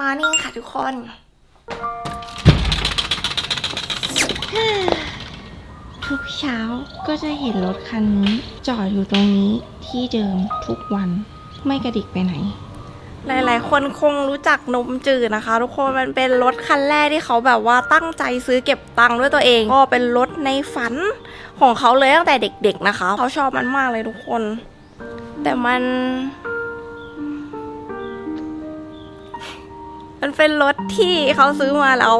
มานิ่งค่ะทุกคน ทุกเช้าก็จะเห็นรถคันนี้ จอดอยู่ตรงนี้ที่เดิมทุกวันไม่กระดิกไปไหน หลาย ๆ คนคงรู้จักนมจืดนะคะ ทุกคนมันเป็นรถคันแรกที่เขาแบบว่าตั้งใจซื้อเก็บตังค์ด้วยตัวเอง ก็เป็นรถในฝันของเขาเลยตั้งแต่เด็ก ๆ นะคะ เขาชอบมันมากเลยทุกคน แต่มัน มันเป็นรถที่เขาซื้อมาแล้ว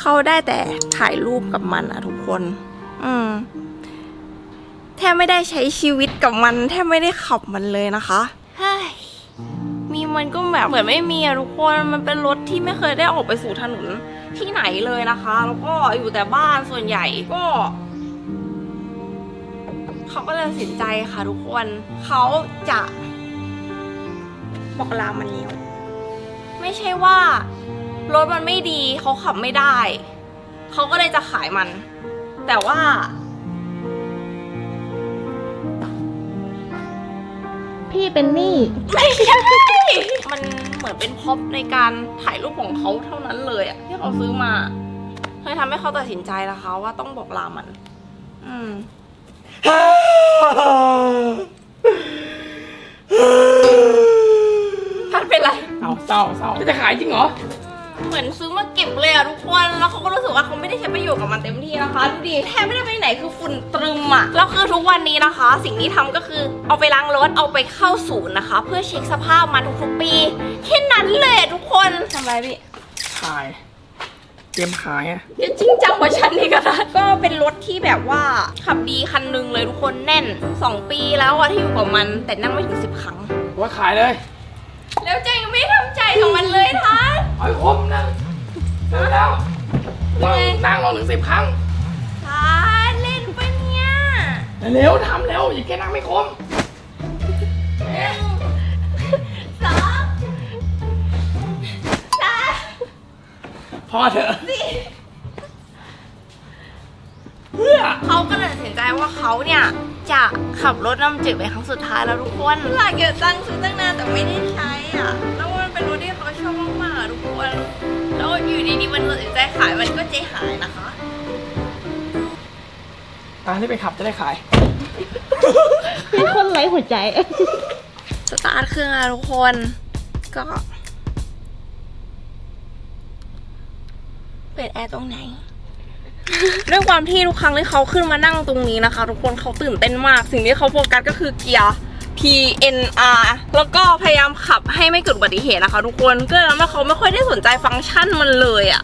เขาได้แต่ถ่ายรูปกับมันอะทุกคน อืม แทบไม่ได้ใช้ชีวิตกับมัน แทบไม่ได้ขับมันเลยนะคะมีมันก็แบบเหมือนไม่มีอะทุกคน มันเป็นรถที่ไม่เคยได้ออกไปสู่ถนนที่ไหนเลยนะคะ แล้วก็อยู่แต่บ้านส่วนใหญ่ก็เขาก็เลยตัดสินใจค่ะทุกคน เขาจะ บอกลามันแล้วไม่ใช่ว่ารถมันไม่ดีเขาขับไม่ได้ เขาก็เลยจะขายมัน แต่ว่า พี่เป็นหนี้ไม่ใช่ มันเหมือนเป็นพ็อปในการถ่ายรูปของเขาเท่านั้นเลยอะที่เขาซื้อมาเลยทำให้เขาตัดสินใจนะคะ ว่าต้องบอกลามัน อืมพัด เป็นไรเอาเศร้าเศร้าจะขายจริงเหรอ เหมือนซื้อมาเก็บเลยอะทุกคน แล้วเขาก็รู้สึกว่าเขาไม่ได้ใช้ประโยชน์กับมันเต็มที่นะคะดูดิแทบไม่ได้ไปไหนคือฝุ่นตรึมอะแล้วคือทุกวันนี้นะคะ สิ่งที่ทำก็คือเอาไปล้างรถเอาไปเข้าศูนย์นะคะ เพื่อเช็คสภาพมันทุกๆปีแค่นั้นเลยอะทุกคนทำไรพี่ ขาย เตรียมขายอะเดี๋ยวจริงจังกว่าฉันนี่ก็ได้ก็เป็นรถที่แบบว่าขับดีคันหนึงเลยทุกคนแน่น 2 ปีแล้วอะที่อยู่กับมัน แต่นั่งไม่ถึง 10 ครั้ง ว่าขายเลย แล้วเจยังไม่ทำใจกับมันเลยทันเอาให้คมนะเร็วแล้วนั่งนั่งลองถึงสิบครั้งทันเล่นปะเนี่ยเร็วทำเร็วอย่าแค่นั่งไม่คมสองสามพอเถอะเพื่อ เขาก็เลยตัดสินใจว่าเขาเนี่ย จะขับรถน้ำจืดเป็นครั้งสุดท้ายแล้วทุกคนหลายเก็บตังค์ซื้อตั้งนานแต่ไม่ได้ใช้อะ แล้วมันเป็นรถที่เขาชอบมากๆอะทุกคน แล้วอยู่ดีๆมันตัดสินใจขายมันก็ใจหายนะคะ ตาที่ไปขับจะได้ขาย เป็นคนไร้หัวใจ สตาร์ทเครื่องอะทุกคน ก็ เปิดแอร์ตรงไหน ด้วยความที่ทุกครั้งที่เขาขึ้นมานั่งตรงนี้นะคะ ทุกคนเขาตื่นเต้นมาก สิ่งที่เขาโฟกัสก็คือเกียร์ PNR แล้วก็พยายามขับให้ไม่เกิดอุบัติเหตุนะคะ ทุกคนก็เลยทำให้เขาไม่ค่อยได้สนใจฟังก์ชันมันเลยอะ่ะ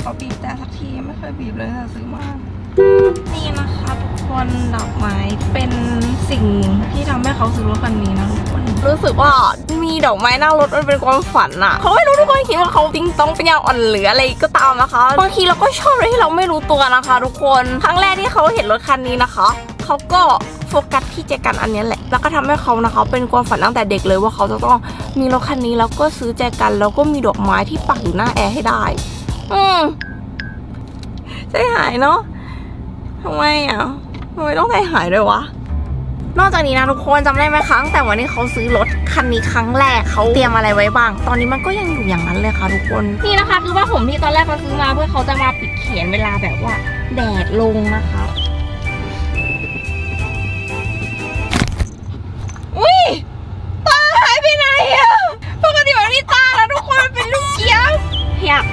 เขาบีบแต่สักทีไม่เคยบีบเลยแต่ซื้อมานี่นะคะทุกคนดอกไม้เป็นสิ่งที่ทำให้เขาซื้อรถคันนี้นะทุกคนรู้สึกว่ามีดอกไม้หน้ารถมันเป็นความฝันอะเขาไม่รู้ทุกคนคิดว่าเขาติ้งต้องเป็นยาอ่อนหรืออะไรก็ตามนะคะบางทีเราก็ชอบอะไรที่เราไม่รู้ตัวนะคะ ทุกคนครั้งแรกที่เขาเห็นรถคันนี้นะคะเขาก็โฟกัสที่แจกันอันนี้แหละ แล้วก็ทำให้เขานะคะ เป็นความฝันตั้งแต่เด็กเลยว่าเขาจะต้องมีรถคันนี้แล้วก็ซื้อแจกันแล้วก็มีดอกไม้ที่ปักอยู่หน้าแอร์ให้ได้ อืมใจหายเนาะทำไมอะ ทำไมต้องใจหายด้วยวะ นอกจากนี้นะทุกคนจำได้ไหมคะตั้ง แต่วันที่เขาซื้อรถคันนี้ครั้งแรกเขาเตรียมอะไรไว้บ้าง ตอนนี้มันก็ยังอยู่อย่างนั้นเลยค่ะทุกคน นี่นะคะ คือว่าผมที่ตอนแรกเขาซื้อมาเพื่อเขาจะมาปิดเขียนเวลาแบบว่า แดดลงนะคะ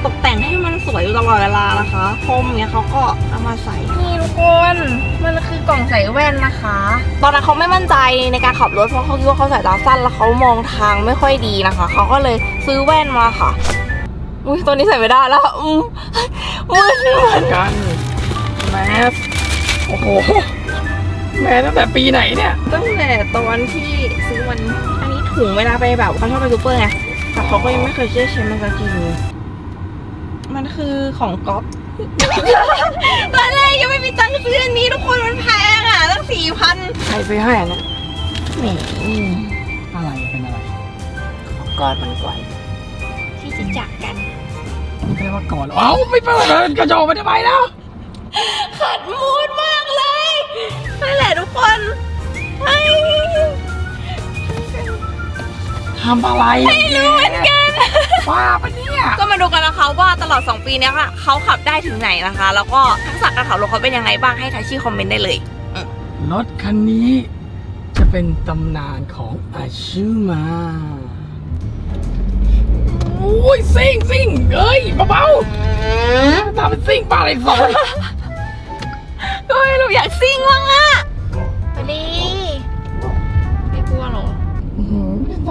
ตกแต่งให้มันสวยอยู่ตลอดเวลานะคะพรมเนี่ยเขาก็เอามาใส่ นี่ทุกคนมันคือกล่องใส่แว่นนะคะ ตอนนั้นเขาไม่มั่นใจในการขับรถเพราะเขาคิดว่าเขาสายตาสั้นแล้วเขามองทางไม่ค่อยดีนะคะ เขาก็เลยซื้อแว่นมาค่ะ อุ้ยตัวนี้ใส่ไม่ได้แล้วอืมมืดมืดกันแมสโอ้โหแมสตั้งแต่ปีไหนเนี่ย ตั้งแต่ตอนที่ซื้อมัน อันนี้ถุงเวลาไปแบบเขาชอบไปซูเปอร์ไงแต่เขาก็ยังไม่เคยเชื่อใช้มันสักทีเลยมัน คือของก๊อฟ ตอนแรกยังไม่มีตังค์ซื้ออันนี้ทุกคนมันแพงอะตั้งสี่พันใครไปให้อะเนี่ยแหมอะไรเป็นอะไรกอดมันก่อนที่จะจากกันนี่เรียกว่าก่อนเอ้าไม่เปิดเลยกระจกมันจะไปแล้ว ขัดมูดมากเลยนั่นแหละทุกคนเฮ้ยำอะไรไม่รู้เหมือนกันบ้าปะเนี่ย ก็มาดูกันนะคะว่าตลอด 2 ปีเนี้ยค่ะเขาขับได้ถึงไหนนะคะ แล้วก็ทักษะการขับรถเขาเป็นยังไงบ้างให้ทัชชี่คอมเมนต์ได้เลยรถคันนี้จะเป็นตำนานของอาชูมาโอ้ยซิ่งซิ่งเอ้ยเบาๆทำเป็นซิ่งปลาอะไรสอนเฮ้ยเราอยากซิ่งว่างอะไปดิ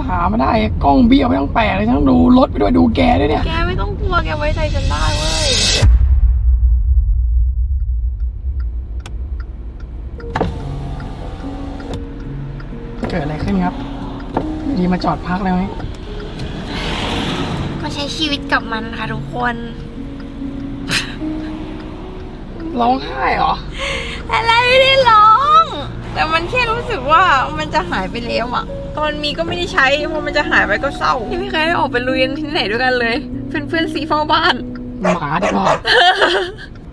อถามมาได้กล้องเบี้ยวไม่ต้องแปลกเลยทั้งดูรถไปด้วยดูแกด้วยเนี่ย แกไม่ต้องกลัวแกไว้ใจฉันได้เว้ย เกิดอะไรขึ้นครับอยู่ดีมาจอดพักเลยไหมก็ใช้ชีวิตกับมันค่ะทุกคน ร้องไห้เหรอ อะไรไม่ได้ร้อง แต่มันแค่รู้สึกว่ามันจะหายไปแล้วอะ ตอนมีก็ไม่ได้ใช้พอมันจะหายไปก็เศร้ายังไม่เคยได้ออกไปลุยกันที่ไหนด้วยกันเลย เพื่อนเพื่อนๆสีเฝ้าบ้านหมาเด็กหรอ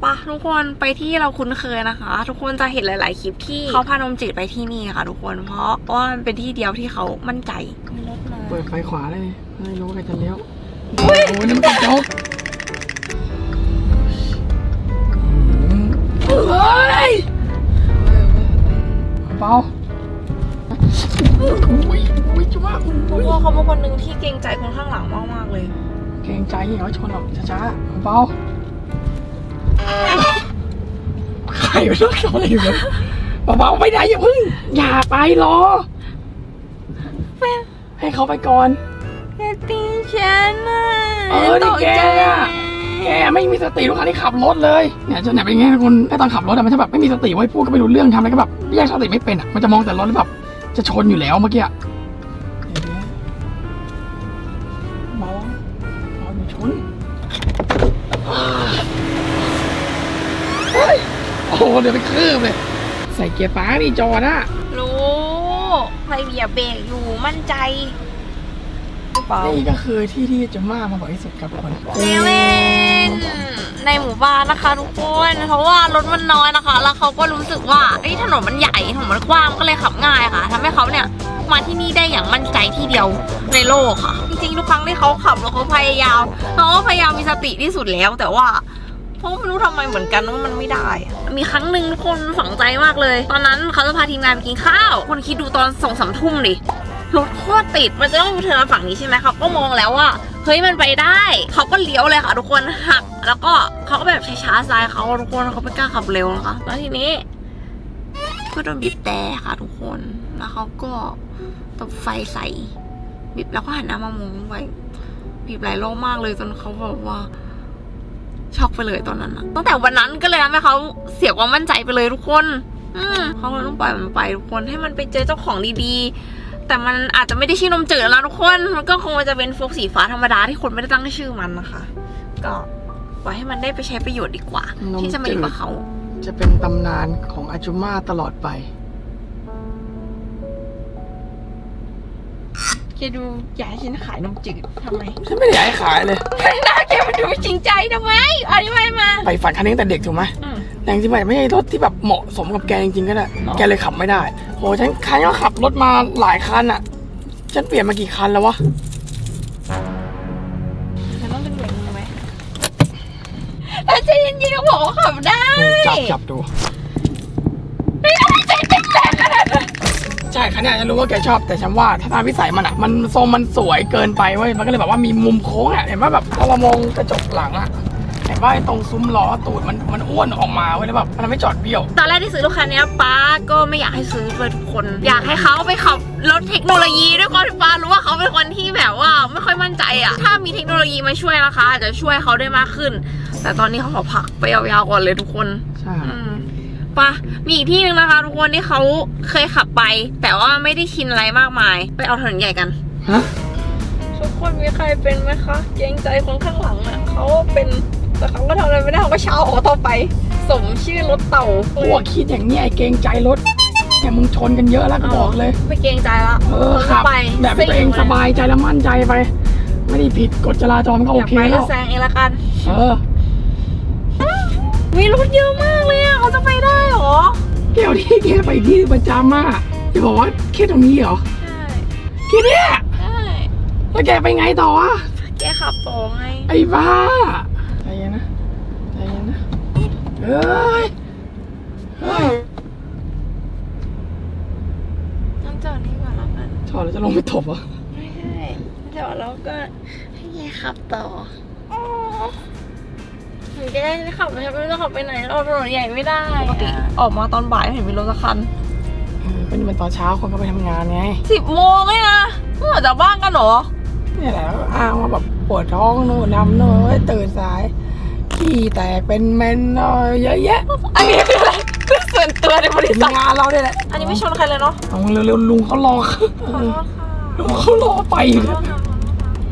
ปะทุกคนไปที่เราคุ้นเคยนะคะ ทุกคนจะเห็นหลาย ๆ คลิปที่เขาพานมจืดไปที่นี่ค่ะ ทุกคนเพราะว่ามันเป็นที่เดียวที่เขามั่นใจมีรถมาเปิดไฟขวาเลยไม่รู้ใครจะเลี้ยวโอ้โหนี่มันก อุ้ยจุ๊บเพอุ้ยราะว่าเขาเป็นคนหนึ่งที่เกรงใจคนข้างหลังมากๆเลย เกรงใจเหรอชนหรอกช้าๆเบาใครไปรถเขาอะไรอยู่เนี่ยเบาๆไปไหนอย่าพึ่ง อย่าไปรอให้เขาไปก่อน แกตีฉันน่ะเออนี่แกอะ แกไม่มีสติทุกครั้งที่ขับรถเลยเนี่ยจะเนี่ยเป็นไงคุณไอ้ตอนขับรถอะมันจะแบบไม่มีสติไว้พูดก็ไม่รู้เรื่องทำอะไรก็แบบแยกสติไม่เป็นอะมันจะมองแต่รถแล้วแบบจะชนอยู่แล้วเมื่อกี้อะ หเดี๋ยวไปคืบเลยใส่เกียร์ป้านี่จอนะรู้ใครเหยียบเบรกอยู่มั่นใจเปล่านี่ก็คือที่ที่จะมามาบ่อยที่สุดครับทุกคนเซเว่นในหมู่บ้านนะคะทุกคนเพราะว่ารถมันน้อยนะคะ แล้วเขาก็รู้สึกว่าเอ้ยถนนมันใหญ่ถนนมันกว้างก็เลยขับง่ายค่ะทำให้เขาเนี่ยมาที่นี่ได้อย่างมั่นใจที่เดียวในโลกค่ะ จริงๆทุกครั้งที่เขาขับรถเขาพยายามเขาก็พยายามมีสติที่สุดแล้วแต่ว่าเพ ราะไม่รู้ทำไมเหมือนกันว่ามันไม่ได้ มีครั้งหนึ่งทุกคนฝังใจมากเลย ตอนนั้นเขาจะพาทีมงานไปกินข้าว คนคิดดูตอนสองสามทุ่มดิรถโคตรติด มันจะต้องยูเทิร์นมาฝั่งนี้ใช่ไหมเขาก็มองแล้วว่าเฮ้ยมันไปได้ เขาก็เลี้ยวเลยค่ะทุกคนหัก แล้วก็เขาก็แบบช้าๆซ้ายเขาทุกคนเขาไม่กล้าขับเร็วนะคะแล้วทีนี้ก็โดนบีบแต่ค่ะทุกคน แล้วเขาก็ตบไฟใส่บีบแล้วก็หันหน้ามามองไว้บีบหลายรอบมากเลยจนเขาแบบว่า ช็อกไปเลยตอนนั้นอะตั้งแต่วันนั้นก็เลยทำให้เขาเสียความมั่นใจไปเลยทุกคนเขาเลยต้องปล่อยมันไปทุกคนให้มันไปเจอเจ้าของดีๆ แต่มันอาจจะไม่ได้ชื่อนมจืดแล้วทุกคน มันก็คงจะเป็นโฟกสีฟ้าธรรมดาที่คนไม่ได้ตั้งชื่อมันนะคะ ก็ปล่อยให้มันได้ไปใช้ประโยชน์ดีกว่า ที่จะมาอยู่กับเขา จะเป็นตำนานของอาจุมาตลอดไป แกดูอยากให้ฉันขายนมจืดทำไมฉันไม่ได้อยากให้ขายเลย หน้าแกมันดูไม่จริงใจทำไมอธิบายมาไปฝันคันนี้ตั้งแต่เด็กถูกไหมอืม แต่จริงๆมันไม่ใช่รถที่แบบเหมาะสมกับแกจริงๆก็ได้หรอ แกเลยขับไม่ได้โหฉันคันก็ขับรถมาหลายคันอะ ฉันเปลี่ยนมากี่คันแล้ววะฉันต้องดึงเบรกมือไหมแล้วใจเย็นๆก็บอกว่าขับได้จับจับดูใช่คันเนี้ยฉันรู้ว่าแกชอบแต่ฉันว่าถ้าตามวิสัยมันอะมันทรงมันสวยเกินไปเว้ยมันก็เลยแบบว่ามีมุมโค้งอะเห็นว่าแบบพอเรามองกระจกหลังอะเห็นว่าไอ้ตรงซุ้มล้อตูดมันมันอ้วนออกมาเว้ยแล้วแบบมันไม่จอดเบี้ยว ตอนแรกที่ซื้อรถคันเนี้ยป้าก็ไม่อยากให้ซื้อเลยทุกคน อยากให้เขาไปขับรถเทคโนโลยีด้วยความที่ป้ารู้ว่าเขาเป็นคนที่แบบว่าไม่ค่อยมั่นใจอะถ้ามีเทคโนโลยีมาช่วยนะคะอาจจะช่วยเขาได้มากขึ้น แต่ตอนนี้เขาขอพักไปยาวๆก่อนเลยทุกคนใช่อืม ปะมีอีกที่หนึ่งนะคะทุกคนที่เขาเคยขับไป แต่ว่าไม่ได้ชินอะไรมากมาย ไปเอาถนนใหญ่กัน ฮะ ทุกคนมีใครเป็นไหมคะ เกรงใจคนข้างหลังอะเขาเป็นแต่เขาก็ทำอะไรไม่ได้เขาก็เช่าออโต้ไป สมชื่อรถเต่าพวกคิดอย่างนี้ไอ้เกรงใจรถเนี่ยมึงชนกันเยอะแล้วก็บอกเลย ไม่เกรงใจละเออขับไปแบบให้ตัวเองสบายใจและมั่นใจไป ไม่ได้ผิดกฎจราจรมันก็อโอยากเคไปแล้ก็ว แซงเองละกัน เออ มีรถเยอะมากเลยอะเขาจะไปได้เหรอ แก้วที่แกไปที่ประจำอะจะบอกว่าแค่ตรงนี้เหรอใช่แค่เนี้ยใช่แล้วแกไปไงต่อวะแกขับต่อไงไอ้บ้าใจเย็นนะใจเย็นนะเฮ้ยเฮ้ยต้องจอดนี่ก่อนแล้วกันชอดแล้วจะลงไปตบเหรอะไม่ใช่จอดแล้วก็ให้แกขับต่ออ๋อห นูแกจะขับไปไม่รู้จะขับไปไหนเราถนนใหญ่ไม่ได้ปกติออกมาตอนบ่ายไม่เห็นมีรถสักคันก็นี่มันตอนเช้าคนก็ไปทำงานไงสิบโมงเลยนะเมื่อจากบ้านกันเหรอนี่แหละก็อ้างว่าแบบปวดท้องโน่นทำโน่นเฮ้ยตื่นสายขี้แตกเป็นเมนเอ่อเยอะแยะอันนี้คืออะไรคือส่วนตัวในบริเป็นษัทงานเราเนี่ยแหละอันนี้ไม่ชนใครเลยเนาะเอาเร็วๆลุงเขารอขอโทษค่ะลุงเขารอไปอยู่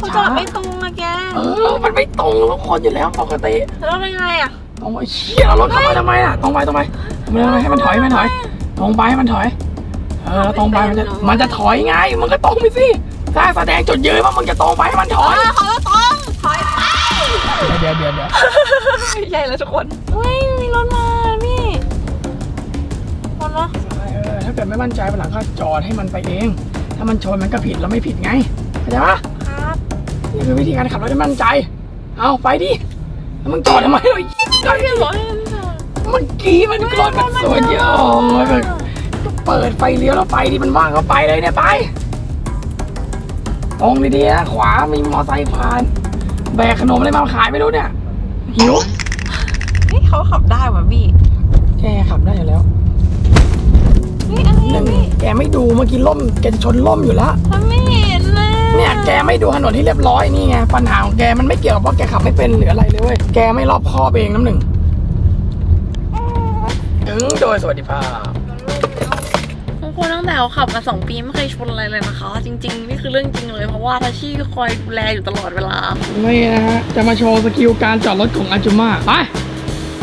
ขอเนี่ยโทษค่ะเขาจอดไม่ตรงอะแกเออ มันไม่ตรงแล้วคนอยู่แล้วปกติแล้วยังไงอะตรงไปเชี่ยเรารถเข้ามาทำไมอะตรงไปตรงไปทำไมทำไมให้มันถอยให้มันถอย ตรงไปให้มันถอย เออแล้วตรงไปมันจะมันจะถอยไงมันก็ตรงไปสิถ้าแสดงจุดยืนว่ามึงจะตรงไปให้มันถอยเออเขาก็ตรงถอยไปเดี๋ยวเดี๋ยวเดี๋ยวใหญ่แล้วทุกคนเฮ้ยมีรถมาพี่คนเนาะเออถ้าเกิดไม่มั่นใจวันหลังก็จอดให้มันไปเอง ถ้ามันชนมันก็ผิดแล้วไม่ผิดไงเข้าใจปะ ครับนี่คือวิธีการขับรถให้มั่นใจ เอาไปดิแล้วมึงจอดทำไมเลยก็เรียกร้อยเลยพี่สาวเมื่อกี้มันรถมันสวนเยอะโอ้ยแบบเปิดไฟเลี้ยวแล้วไปดิมันว่างก็ไปเลยเนี่ยไปตรงดีๆนะขวามีมอไซค์ผ่าน แบกขนมอะไรมาขายไม่รู้เนี่ยหิวเฮ้ยเขาขับได้ว่ะพี่แกขับได้อยู่แล้วนี่อะไรหอะนึ่งพี่แกไม่ดูเมื่อกี้ล่มแกจะชนล่มอยู่แล้วมันไม่ เห็นนะเนี่ยแกไม่ดูถนนที่เรียบร้อยนี่ไงปัญหาของแกมันไม่เกี่ยวกับว่าแกขับไม่เป็นหรืออะไรเลยเว้ยแกไม่รอบคอบเองน้ำหนึ่งถึงโดยสวัสดิภาพทุกคนตั้งแต่เขาขับมาสองปีไม่เคยชนอะไรเลยนะคะ จริง ๆ นี่คือเรื่องจริงเลยเพราะว่าทาชิคอยดูแลอยู่ตลอดเวลานี่นะฮะจะมาโชว์สกิลการจอดรถของอาจุมาไป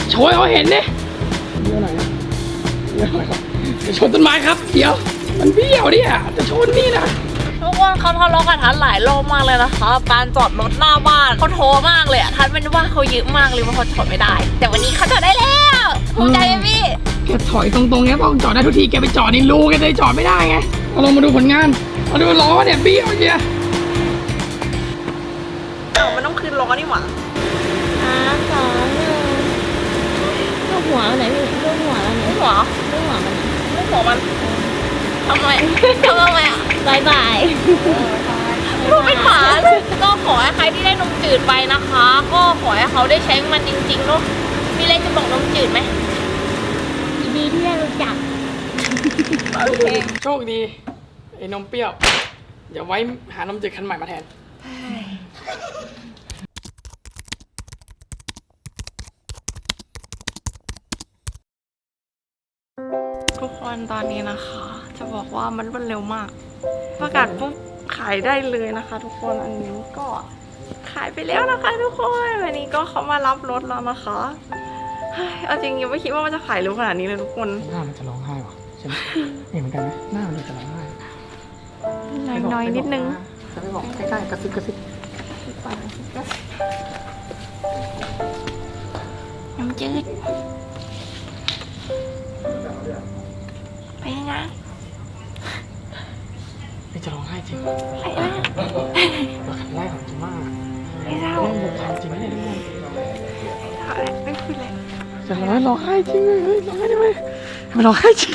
โชว์ให้เขาเห็นดิเดี๋ยวหน่อยนะเดี๋ยวหน่อยครับจะชนต้นไม้ครับเดี๋ยวมันเบี้ยวเนี่ยจะชนนี่นะ ทุกคนเขาทะเลาะกับทันหลายรอบมากเลยนะคะการจอดรถหน้าบ้านเขาโทรมากเลยอะทันเป็นว่าเขาเยอะมากเลยว่าเขาจอดไม่ได้ แต่วันนี้เขาจอดได้แล้วภูมิใจไหมพี่แกถอยตรงๆเนี้ยต้องจอดได้ทุกทีแกไปจอดในรูแกเลยจอดไม่ได้ไงเอาลงมาดูผลงานมาดูล้อเนี่ยเบี้ยวเนี่ยเอ้ามันต้องคืนล้อนี่หว่าอ่าสองหนึ่งลูกหัวอันไหนพี่ลูกหัวอันไหนไม่หัวลูกหัวมันไม่หัวมันทำไมทำไมอะบายบาย พูดเป็นหมาก็ขอให้ใครที่ได้นมจืดไปนะคะ ก็ขอให้เขาได้ใช้มันจริงๆเนาะมีอะไรจะบอกนมจืดไหมยินดีที่ได้รู้จักโอเคโชคดีไอ้นมเปรี้ยวเดี๋ยวไว้หานมจืดคันใหม่มาแทนทุกคนตอนนี้นะคะ จะบอกว่ามันรวดเร็วมาก ประกาศปุ๊บขายได้เลยนะคะ ทุกคนอันนี้ก็ขายไปแล้วนะคะทุกคนวันนี้ก็เขามารับรถแล้วนะคะเฮ้ยเอาจริงยังไม่คิดว่ามันจะขายเร็วขนาดนี้เลยทุกคนหน้ามันจะร้องไห้หรอใช่ไหมเห็นเหมือนกันไหมหน้ามันจะร้องไห้น้อยๆนิดนึงจะไม่บอกใกล้ๆกระซิบกระซิบน้ำจืดไปยัง ไงไม่จะร้องไห้จริงไปนะตัวครั้งแรกของจิม่าไม่เศร้าเรื่องบุกความจริงไม่ได้ทุกคนเอาละไม่คุยเลยจะร้องร้องไห้จริงเลยเฮ้ยร้องไห้ได้ไหมให้มันร้องไห้จริง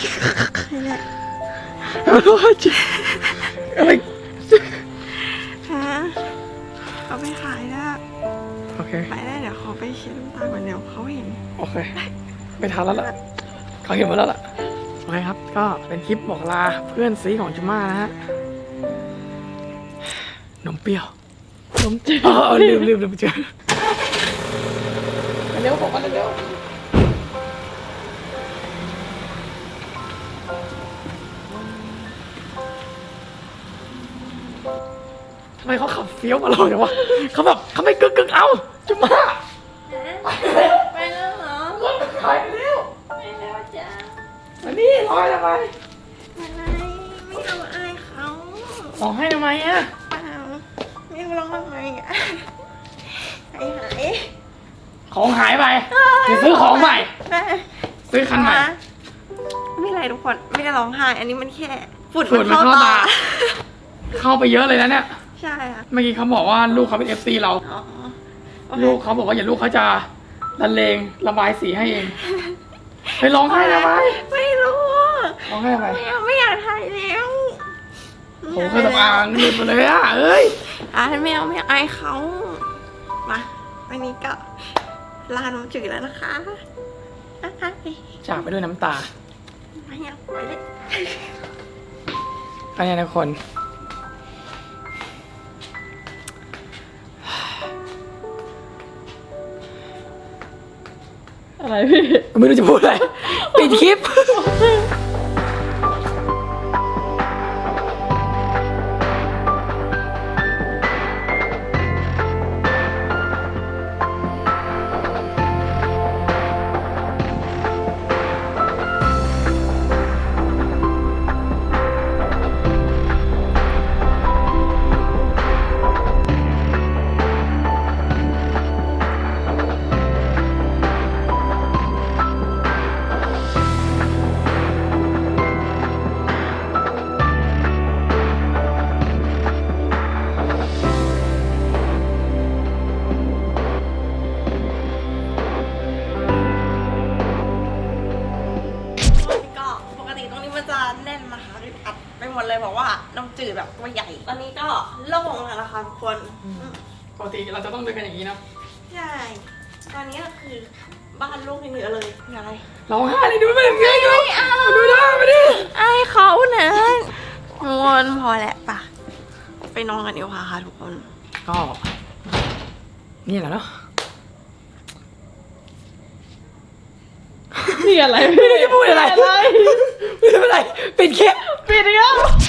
ให้มันร้องไห้จริงอะไรฮะเอาไปขายนะโอเคไปได้เดี๋ยวเขาไปเช็ดน้ำตาก่อนเดี๋ยวเขาเห็นโอเคไม่ทันแล้วล่ะเขาเห็นหมดแล้วล่ะโอเคครับ ก็เป็นคลิปบอกลาเพื่อนซีของจิม่านะฮะ นมเปรี้ยวนมจืดอ๋อลืมลืมลืมเจอเร็วบอกมาเร็วทำไมเขาขับเฟี้ยวมาเราเนี่ยวะเขาแบบเขาไม่กึกกึกเอาจิม่าไปแล้วเหรอรถขายไปแล้วไปแล้วจ้าอันนี้ลอยทำไมอะไรไม่เอาอายเขาร้องให้ทำไมอะ เปล่าไม่ร้องทำไมอะหายหายของหายไปเดี๋ยวซื้อของใหม่ ซื้อคันใหม่ ไม่เป็นไรทุกคนไม่ได้ร้องไห้ อันนี้มันแค่ฝุ่นฝุ่นมันเข้าตา เข้าไปเยอะเลยนะเนี่ยใใช่ค่ะ เมื่อกี้เขาบอกว่าลูกเขาเป็นเอฟซีเราอ๋อโอเคลูกเขาบอกว่าอย่าลูกเขาจะละเลงระบายสีให้เองไปร้องไห้ทำไมไม่รู้ร้องไห้ทำไมไม่เอาไม่อยากถ่ายแล้ว โอ้เครื่องสำอางหลุดมาเลยอะเอ้ยอะไม่เอาไม่เอาอายเขามาวันนี้ก็ลาน้องจืดแล้วนะคะอะอะไปจากไปด้วยน้ำตาไม่เอาไปเลยอันนี้นะคนอะไรพี่ ไม่รู้จะพูดอะไร ปิดคลิป น่นนะคะอึดอัดไปหมดเลยบอกว่าน้องจืดแบบตัวใหญ่ตอนนี้ก็โล่งแล้วนะคะทุกคนปกติเราจะต้องเดินกันอย่างนี้นะใช่ตอนนี้ก็คือบ้านลูกยังเหลือเลยอะไรร้องไห้เลยดูไม่เป็นไงดูดูหน้ามาดิไอ้เขาเนี่ยงอนพอแหละปะไปนอนกันดีกว่าค่ะทุกคนก็นี่แหละเนาะ นี่อะไรไม่รู้จะพูดอะไรไม่รู้อะไรปิดคลิปปิดอีกแล้ว